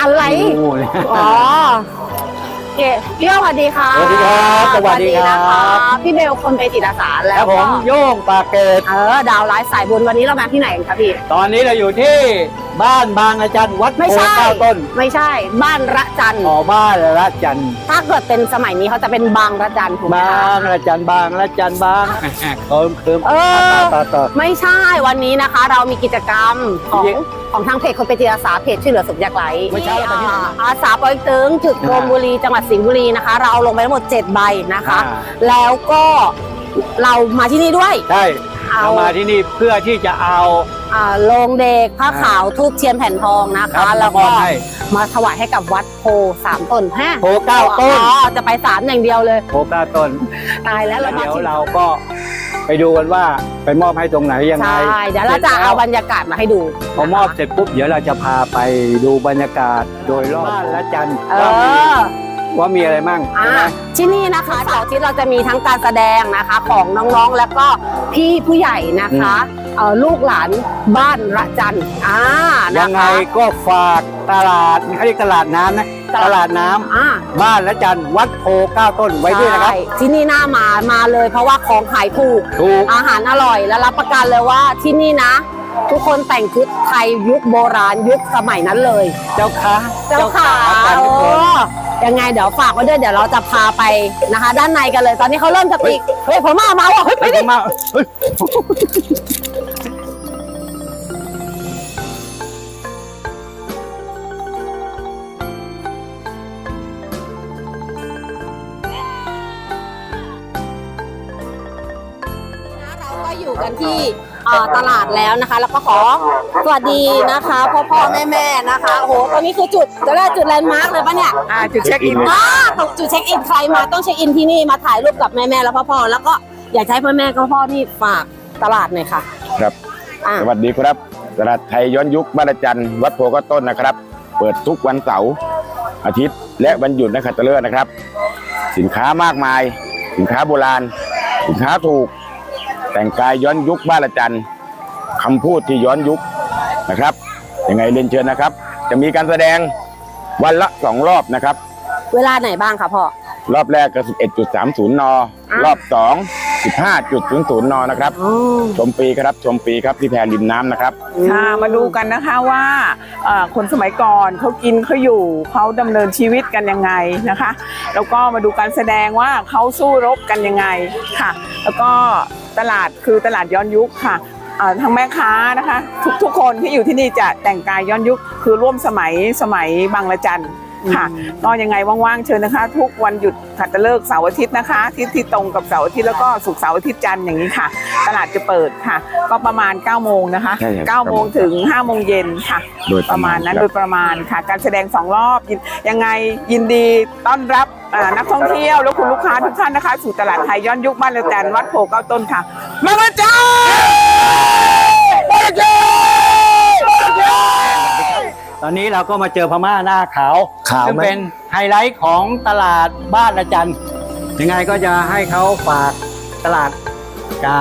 อะไรโอ้ยอ๋อเก๋พี่โยงสวัสดีค่ะสวัสดีครับสวัสดีครับนะคะพี่เบลคนไปจิตอาสาคแล้รัวบผก็มโย่งปากเกตเออดาวไลฟ์สายบุญวันนี้เรามาที่ไหนกันคะพี่ ตอนนี้เราอยู่ที่ บ้านบางอาจารย์วัดไม่โพใช่ เก้าต้นไม่ใช่ บ้านระจันทร์หอบ้านละจันทร์ถ้าเกิดเป็นสมัยนี้เขาจะเป็นบางระจันทร์ถูกไหมบาคะ งละจันทร์บางละจันทร์บางเคิมเคิมเออต่อต่อ ไม่ใช่วันนี้นะคะ เรามีกิจกรรมของเยอะของทางเพจคนเป็นจิตอาสาเพจช่วยเหลือสุขยากไร้ไม่ใช่แล้วตอนนี้อ่าอาสาปอยตึงจุดโรมบุรีจังหวัดสิงห์บุรีนะคะ เราเอาลงไปทั้งหมด 7 ใบนะคะ อ่า แล้วก็เรามาที่นี่ด้วย ใช่เอาเรามาที่นี่เพื่อที่จะเอา อ่าโรงเด็กผ้าขาวทูบเทียนแผ่นทองนะครัคะ บแล้วก็มอบให้มาถวายให้กับวัดโพสามต้นฮะโพเก้าต้น อ๋อจะไปสามอย่างเดียวเลยโพเก้าต้นตายแล้วเรามาเดี๋ยวที่เราก็ไปดูกันว่าไปมอบให้ตรงไหนยังไงใช่เดี๋ยวเราจะเอาบรรยากาศมาให้ดูพอมอบเสร็จปุ๊บเดี๋ยวเราจะพาไปดูบรรยากาศโดยรอบบ้านละจันทร์เอว่ามีอ ว่ามีอะไรมั่งอ่าใช่ไหม ที่นี่นะคะเสาร์อาทิตย์เราจะมีทั้งการแสดงนะคะของน้องๆ แล้วก็พี่ผู้ใหญ่นะคะเอ่อ ลูกหลานบ้านระจันทร์อ่านะยังไงคะก็ฝากตลาดเขาเรียกตลาดน้ำนะตลาดน้ำอ่า บ้านละจันทร์วัดโพเก้าต้นไว้ด้วยนะครับ ใช่ที่นี่น่ามามาเลยเพราะว่าของขายถูก ถูก อาหารอร่อยและรับประกันเลยว่าที่นี่นะ ทุกคนแต่งชุดไทยยุคโบราณยุคสมัยนั้นเลย เจ้าค้าเจ้าขากันโอ้ทุกคน ยังไงเดี๋ยวฝากไว้ด้วยเดี๋ยวเราจะพาไปนะคะ ด้านในกันเลย ตอนนี้เขาเริ่มจะปีกเฮ้ยผมมามาว่ะเฮ้ยไปดิมาเฮ้ยเราก็อยู่กันที่ ตลาดแล้วนะคะ แล้วก็ขอสวัสดีนะคะพ่อพ่อแม่แม่นะคะโอ้โหตอนนี้คือจุดจะได้จุดแลนด์มาร์กเลยปะเนี่ยอ่าจุดเช็คอินอ่าตกจุดเช็คอินใครมาต้องเช็คอินที่นี่มาถ่ายรูปกับแม่แม่แล้วพ่อพ่อแล้วก็อยากจะให้พ่อแม่ก็พ่อนี่ฝากตลาดหน่อยค่ะ ครับอ่าสวัสดีครับตลาดไทยย้อนยุคบ้านอาจันทร์วัดโพก็ต้นนะครับ เปิดทุกวันเสาร์อาทิตย์ และวันหยุดนะครับตะเลิศนะครับ สินค้ามากมาย สินค้าโบราณ สินค้าถูก แต่งกายย้อนยุคบ้านอาจันทร์คำพูดที่ย้อนยุคนะครับยังไงเรียนเชิญนะครับ จะมีการแสดงวันละสองรอบนะครับ เวลาไหนบ้างคะพ่อ รอบแรกก็11.30 น รอบ2 15.00 น นะครับ ชมฟรีครับ ชมฟรีครับที่แพรริมน้ำนะครับ ค่ะ มาดูกันนะคะว่าเอ่อคนสมัยก่อนเขากินเขาอยู่เขาดำเนินชีวิตกันยังไงนะคะ แล้วก็มาดูการแสดงว่าเขาสู้รบกันยังไงค่ะ แล้วก็ ตลาดคือตลาดย้อนยุคค่ะทั้งแม่ค้านะคะ ทุกๆคนที่อยู่ที่นี่จะแต่งกายย้อนยุคคือร่วมสมัยสมัยบางละจัน ค่ะก็ยังไงว่างๆเชิญนะคะ ทุกวันหยุดขัตฤกษ์เสาร์อาทิตย์นะคะที่ที่ตรงกับเสาร์อาทิตย์แล้วก็ศุกร์เสาร์อาทิตย์จันทร์อย่างนี้ค่ะ ตลาดจะเปิดค่ะ ก็ประมาณ9โมงนะคะใช่ครับ9โมงถึง5โมงเย็นค่ะ โดยปประระมามาณณนั้นคโดรับยประมาณค่ะ การแสดงสองรอบยินยังไงยินดีต้อนรับอ่านักท่องเที่ยวและคุณลูกค้าทุกท่านนะคะ สู่ตลาดไทยย้อนยุคบ้านเลแตนวัดโพเก้าต้นค่ะมาเลยจ้ามาเลยจ้า ตอนนี้เราก็มาเจอพม่าหน้าขาวขาวไหมซึ่งเป็นไฮไลท์ของตลาดบ้านละจันทร์ยังไงก็จะให้เขาฝากตลาดกา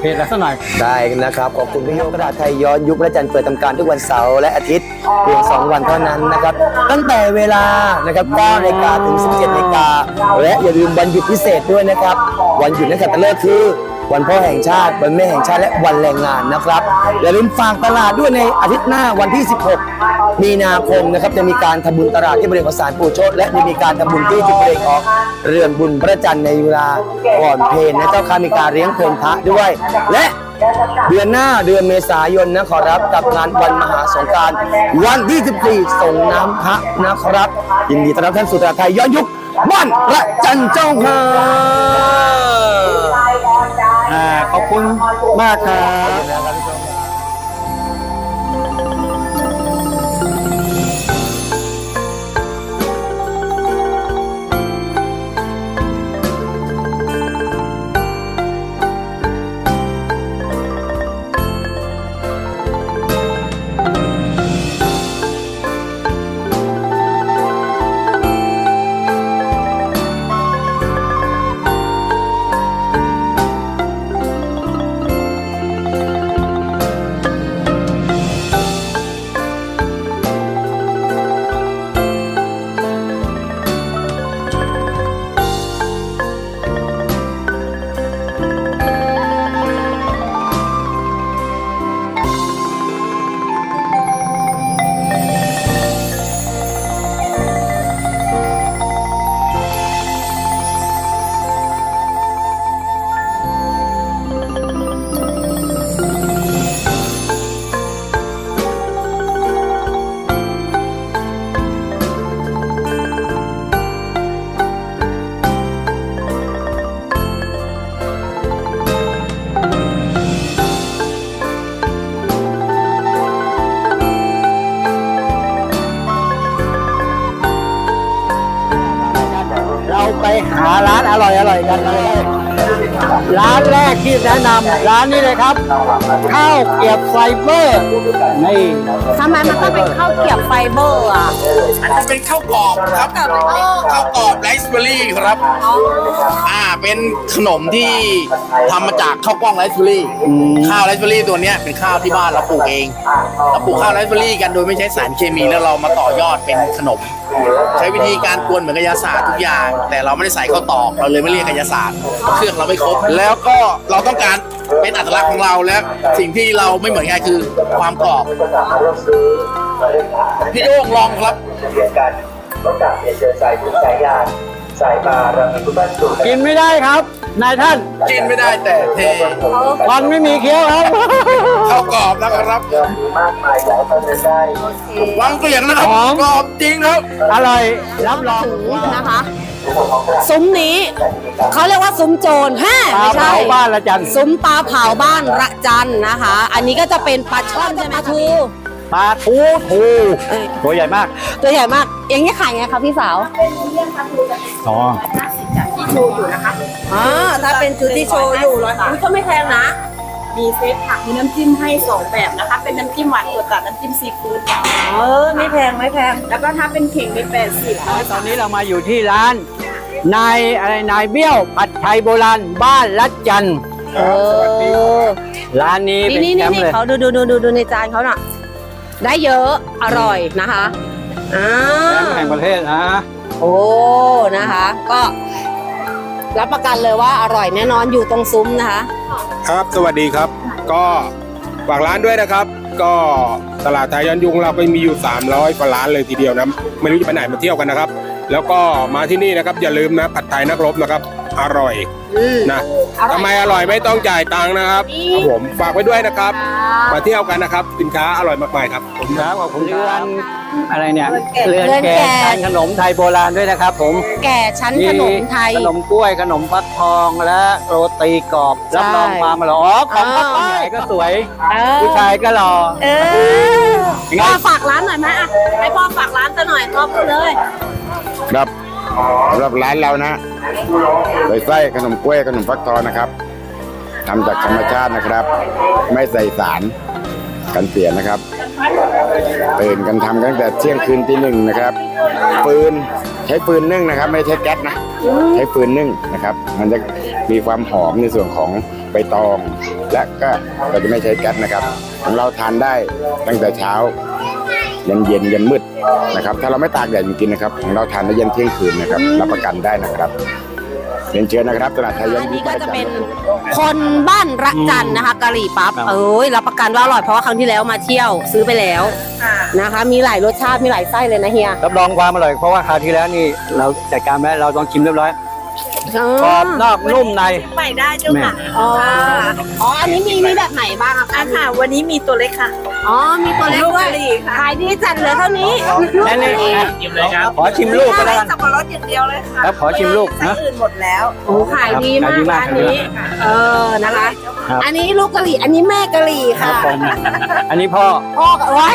เพจละสักหน่อย ได้นะครับ ขอบคุณพี่โยกกระดาษไทยย้อนยุคและจันทร์เปิดทำการทุกวันเสาร์และอาทิตย์ เพียง 2 วันเท่านั้นนะครับ ตั้งแต่เวลานะครับ9นาฬิกาถึง 17นาฬิกาและอย่าลืมวันหยุดพิเศษด้วยนะครับ วันหยุดนักขัตฤกษ์คือ วันพ่อแห่งชาติ วันแม่แห่งชาติและวันแรงงานนะครับ อย่าลืมฝากตลาดด้วยในอาทิตย์หน้าวันที่ 16 มีนาคมนะครับจะมีการทำบุญตลาดที่บริเวณของศาลปู่โชตและจะมีการทำบุญที่จุดบริเวณของเรือนบุญพระจันทร์ในเวลาก่อนเพลนะเจ้าค่ะมีการเลี้ยงเพลพระด้วย และเดือนหน้าเดือนเมษายนนะขอรับกับงานวันมหาสงการวันที่14ส่งน้ำพระนะครับยินดีต้อนรับท่านสู่ตลาไทยย้อนยุคบ้านพระจันทร์เจ้าค่ะขอบคุณมากครับ ร่อยอ ร่อยๆกันเลยร้านแรกที่แนะนำร้านนี้เลยครับ ข้าวเกรียบไฟเบอร์นี่ทำไมมันต้องเป็นข้าวเกรียบไฟเบอร์อะอันนี้เป็นข้าวกรอบครับข้าวกรอบไรซ์เบอร์รี่ครับอ่าเป็นขนมที่ทำมาจากข้าวกล้องไรซ์เบอร์รี่ข้าวไรซ์เบอร์รี่ตัวเนี้ยเป็นข้าวที่บ้านเราปลูกเองเราปลูกข้าวไรซ์เบอร์รี่กันโดยไม่ใช้สารเคมีแล้วเรามาต่อยอดเป็นขนม ใช้วิธีการกวนเหมือนกายศาสตร์ทุกอย่าง แต่เราไม่ได้ใส่ข้าวตอกเราเลยไม่เรียกกายศาสตร์เครื่องเราไม่ครบแล้วก็เราต้องการเป็นอัตลักษณ์ของเราและสิ่งที่เราไม่เหมือนใครคือความกรอบพี่โย่งลองครับกินไม่ได้ครับ นายท่านกินไม่ได้แต่เทฟันไม่มีเคี้ยวครับข้าวกรอบนะครับวางเสียงนะครับหอมกรอบจริงครับอร่อยรับรองถึงนะคะ ซุ้มนี้ เขาเรียกว่าซุ้มโจรฮะปลาไม่ใช่เผาบ้านละจันซุ้มปลาเผาบ้านระจันนะคะ อันนี้ก็จะเป็นปลาช่อนใช่ไหมทูปลาทูทูตัวใหญ่มากตัวใหญ่มากอย่างนี้ขายไงคะพี่สาวอ๋ออ่าถ้าเป็นชุดที่โชว์อยู่ร้อยอุ้ยก็ไม่แพงนะ มีเซตผักมีน้ำจิ้มให้สองแบบนะคะ เป็นน้ำจิ้มหวานสดกับน้ำจิ้มซีฟู้ดเออไม่แพงไม่แพง แล้วก็ถ้าเป็นเข่งเป็นแปดสิบตอนนี้เรามาอยู่ที่ร้าน นายอะไรนายเบี้ยวผัดไทยโบราณบ้านลัดจันทร์เออร้านนี้นี่เป็นนี่แชนี่มป์นี่เลยเขาดูดูดูดูดูในจานเขาน่ะ ได้เยอะอร่อยนะคะอ่าแชมป์แห่งประเทศนะโอ้นะคะ ก็รับประกันเลยว่าอร่อยแน่นอนอยู่ตรงซุ้มนะคะ ครับ สวัสดีครับ ก็ฝากร้านด้วยนะครับ ก็ตลาดไทยย้อนยุงเราก็มีอยู่ 300กว่าร้านเลยทีเดียวนะ ไม่รู้จะไปไหนมาเที่ยวกันนะครับ แล้วก็มาที่นี่นะครับอย่าลืมนะผัดไทยนักรบนะครับ อร่อยอืมนะอร่อยทำไมอร่อยไม่ต้องจ่ายตังค์นะครับครับผมฝากไว้ด้วยนะครับ มาเที่ยวกันนะครับสินค้าอร่อยมากมายครับผมครับขอบคุณเรือนอะไรเนี่ยเรืเรืออนนแกะแกะทานขนมไทยโบราณด้วยนะครับ ผมแก่ชั้นขนมไทยขนมกล้วยขนมฟักทองและโรตีกรอบใช่รับรองความอร่อยอ๋อของอ่าผู้ใหญ่ก็สวยเออผู้ชายก็หล่อเออยังไงพ่อฝากร้านหน่อยไหมอะให้พ่อฝากร้านซะหน่อยพ่อพูดเลย ครับ สำหรับร้านเรานะใส่ไส้ขนมกล้วยขนมฟักทองนะครับทำจากธรรมชาตินะครับ ไม่ใส่สารกันเสียนะครับตื่นกันทำตั้งแต่เที่ยงคืนตีหนึ่งนะครับฟืนใช้ฟืนนึ่งนะครับ ไม่ใช้แก๊สนะใช้ฟืนนึ่งนะครับ มันจะมีความหอมในส่วนของใบตอง และก็เราจะไม่ใช้แก๊สนะครับของเราทานได้ตั้งแต่เช้า ยันเย็นยันมืดนะครับ ถ้าเราไม่ตากแดดจริงๆนะครับของเราทานได้ยันเที่ยงคืนนะครับรับประกันได้นะครับเรียนเชิญนะครับตลาดไทยย้อนอันยุนี้คก็ประจะจำเป็นคนบ้านระจันนะคะกะหรี่ปั๊บเอ้ยรับประกันว่าอร่อยเพราะว่าครั้งที่แล้วมาเที่ยวซื้อไปแล้วนะคะ มีหลายรสชาติมีหลายไส้เลยนะเฮียรับรองความอร่อยเพราะว่าคราวที่แล้วนี่เราจัดการไปแล้วเราต้องชิมเรียบร้อยกรอบนอกนุ่มในไปได้เจ้าค่ะอ๋ออ๋ออันนี้มีมีแบบไหนบ้างอะอะคะค่ะ วันนี้มีตัวเล็กค่ะ อ๋อ มีตัวเล็กลูกด้วยกะหรี่ค่ะขายดีจัดเหลือเท่านี้ลูกนั่นกะนี่หรี่ขอชิมลูกก็ได้กันสับปะรดอย่างเดียวเลยค่ะครับขอชิมลูกนะไส้อื่นหมดแล้วโอ้ขายดีมากขายดีมากร้านนี้เออนะคะครับอันนี้ลูกกะหรี่อันนี้แม่กะหรี่ครัค่ะบผมอันนี้พ่อพ่อกับไว้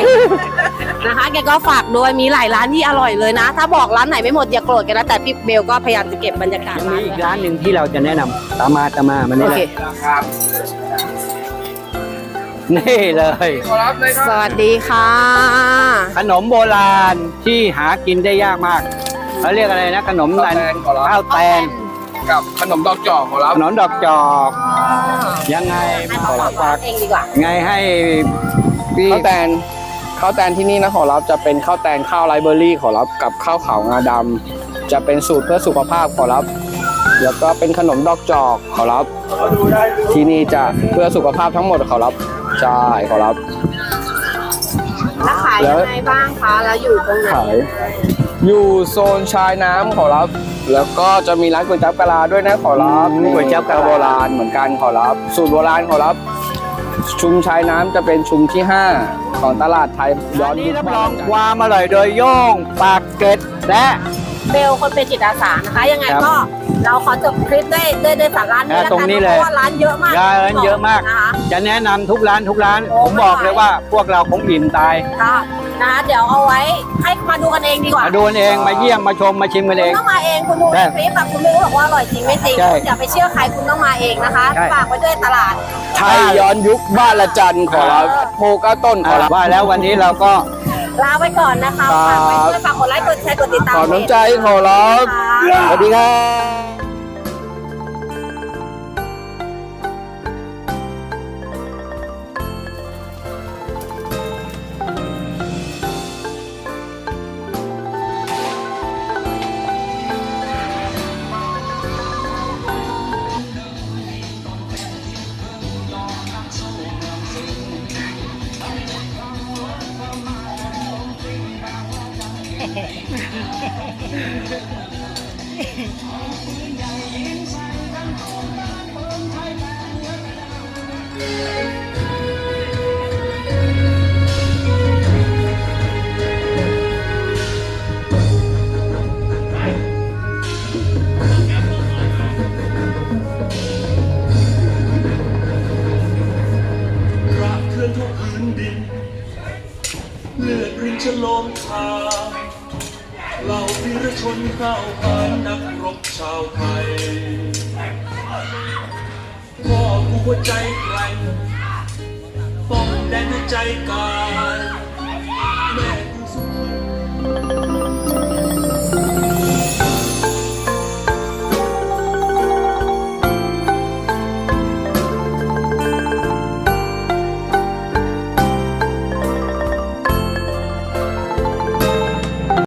นะคะ แกก็ฝากด้วยมีหลายร้านที่อร่อยเลยนะ ถ้าบอกร้านไหนไม่หมดอย่าโกรธกันนะแต่พี่เบลก็พยายามจะเก็บบรรยากาศยังร้ามีนอีกไว้ร้านหนึ่งที่เราจะแนะนำตามมาตามมามันโอนี่แหเคละ นี่เลยสวัสดีค่ะ ขนมโบราณที่หากินได้ยากมากเขาเรียกอะไรนะ ขนมอะไรข้าวแตนกับขนมดอกจอกของเราขนมดอกจอก ยังไงให้เขาฝากร้านเองดีกว่าไงให้พี่ข้าวแตนข้าวแตนที่นี่นะขอรับจะเป็นข้าวแตนข้าวไรเบอรี่ขอรับกับข้าวขาวงาดำจะเป็นสูตรเพื่อสุขภาพขอรับ แล้วก็เป็นขนมดอกจอกขอรับ ที่นี่จะเพื่อสุขภาพทั้งหมดขอรับ ใช่ขอรับ แล้วขายยังไงบ้างคะแล้วอยู่ตรงไหนขายอยู่โซนชายน้ำขอรับ แล้วก็จะมีร้านก๋วยจั๊บกะลาด้วยนะขอรับก๋วยจั๊บกะลาโบราณเหมือนกันขอรับ สูตรโบราณขอรับ ชุมชายน้ำจะเป็นชุมที่ 5 ของตลาดไทยย้อร้านนนี้ยุครับรองความอร่อยโดยโย่งปากเกร็ดและ เบลคนเป็นจิตอาสานะคะ ยังไงครับก็เราขอจบคลิปด้วยด้วยด้วยสาระนี้อ่าแล้วตรงกันนี้เพเลยราะว่าร้านเยอะมากร้านเยอะมากนะคะจะแนะนำทุกร้านทุกร้านโอ้ผมบอกเลยว่าพวกเราคงอิ่มตายค่ะนะคะเดี๋ยวเอาไว้ให้มาดูกันเองดีกว่ามาดูกันเองมาเยี่ยมมาชมมาชิมกันเองคุณต้องมาเองคุณดูใช่ในคลิปแบบคุณไม่รู้หรอกว่าอร่อยจริงไม่จริงใช่อย่าไปเชื่อใครคุณต้องมาเองนะคะใช่ฝากไว้ด้วยตลาดไทยย้อนยุคบ้านละจันขอรับโพเก้าต้นขอรับว่าแล้ววันนี้เราก็ ลาไปก่อนนะคะครับฝากไว้ด้วยฝากกดไลค์กดแชร์กดติดตามขอน้ำใจขอรับค่ะสวัสดีครับ พ่อกูหัวใจแกร่งป้องแดนด้วยใจกาย